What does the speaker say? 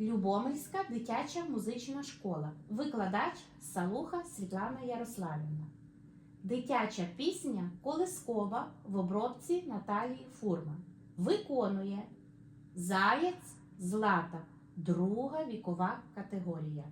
Любомельська дитяча музична школа. Викладач Салуха Світлана Ярославівна. Дитяча пісня Колискова в обробці Наталії Фурман. Виконує Заєць Злата, друга вікова категорія.